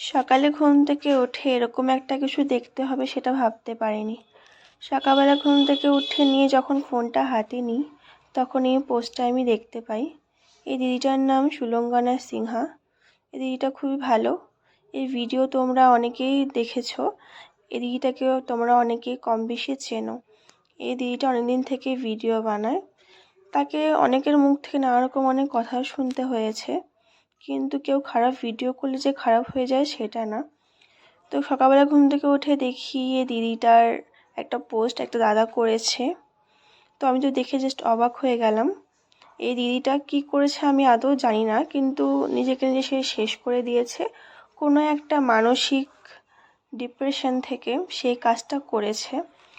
সকালে ঘুম থেকে উঠে এরকম একটা কিছু দেখতে হবে সেটা ভাবতে পারিনি। সকালবেলা ঘুম থেকে উঠে নিয়ে যখন ফোনটা হাতে নিই তখন এই পোস্টটা আমি দেখতে পাই। এই দিদিটার নাম সুলঙ্গনা সিনহা এই দিদিটা খুবই ভালো। এই ভিডিও তোমরা অনেকেই দেখেছ। এই দিদিটাকেও তোমরা অনেকেই কম বেশি চেনো। এই দিদিটা অনেকদিন থেকে ভিডিও বানায়। তাকে অনেকের মুখ থেকে নানা রকম অনেক কথা শুনতে হয়েছে। কিন্তু কেউ খারাপ ভিডিও করলে যে খারাপ হয়ে যায় সেটা না। তো সকালবেলা ঘুম থেকে উঠে দেখি দিদিটার একটা পোস্ট একটা দাদা করেছে। তো আমি তো দেখে জাস্ট অবাক হয়ে গেলাম। এই দিদিটা কি করেছে আমি আদৌ জানি না, কিন্তু নিজেকে নিজে সে শেষ করে দিয়েছে। কোনো একটা মানসিক ডিপ্রেশন থেকে সেই কাজটা করেছে।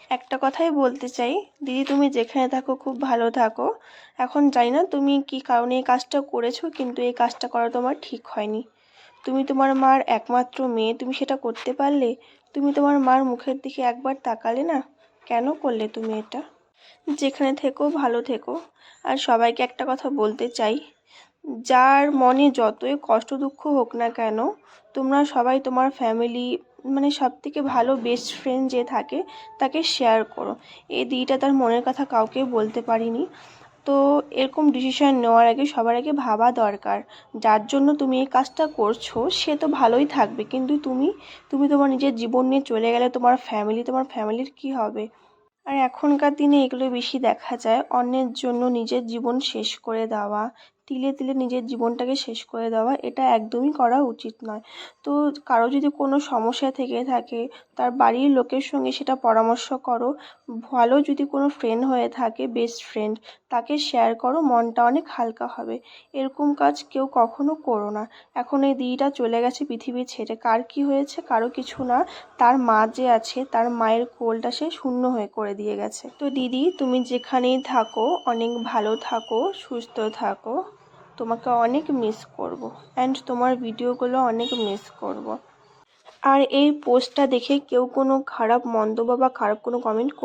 একটা কথাই বলতে চাই। দিদি, তুমি যেখানে থাকো, খুব ভালো থাকো। এখন জানি না তুমি কি কারণে এই কাজটা করেছ, কিন্তু এই কাজটা করা তোমার ঠিক হয়নি। তুমি তোমার মার একমাত্র মেয়ে, তুমি সেটা করতে পারলে? তুমি তোমার মার মুখের দিকে একবার তাকালে না? কেন করলে তুমি এটা? যেখানে থেকো, ভালো থেকো। আর সবাইকে একটা কথা বলতে চাই। যার মনে যতই কষ্ট দুঃখ হোক না কেন, তোমরা সবাই তোমার ফ্যামিলি মানে সব থেকে ভালো বেস্ট ফ্রেন্ড যে থাকে, তাকে শেয়ার করো। এই দিদিটা তার মনের কথা কাউকে বলতে পারিনি। তো এরকম ডিসিশন নেওয়ার আগে সবার আগে ভাবা দরকার। যার জন্য তুমি এই কাজটা করছ, সে তো ভালোই থাকবে। কিন্তু তুমি তুমি তোমার নিজের জীবন নিয়ে চলে গেলে তোমার ফ্যামিলি তোমার ফ্যামিলির কি হবে? আর এখনকার দিনে এগুলো বেশি দেখা যায়। অন্যের জন্য নিজের জীবন শেষ করে দেওয়া তিলে তিলে নিজের জীবনটাকে শেষ করে দেওয়া, এটা একদমই করা উচিত নয়। তো কারও যদি কোনো সমস্যা থেকে থাকে, তার বাড়ির লোকের সঙ্গে সেটা পরামর্শ করো। ভালো যদি কোনো ফ্রেন্ড হয়ে থাকে বেস্ট ফ্রেন্ড তাকে শেয়ার করো, মনটা অনেক হালকা হবে। এরকম কাজ কেউ কখনো করো না। এখন এই দিদিটা চলে গেছে পৃথিবী ছেড়ে। কার কি হয়েছে কারও কিছু না। তার মা যে আছে, তার মায়ের কোলটা সে শূন্য হয়ে করে দিয়ে গেছে। তো দিদি, তুমি যেখানেই থাকো, অনেক ভালো থাকো, সুস্থ থাকো। তোমাকে অনেক মিস করব অ্যান্ড তোমার ভিডিওগুলো অনেক মিস করব। আর এই পোস্টটা দেখে কেউ কোনো খারাপ মন্তব্য বা খারাপ কোনো কমেন্ট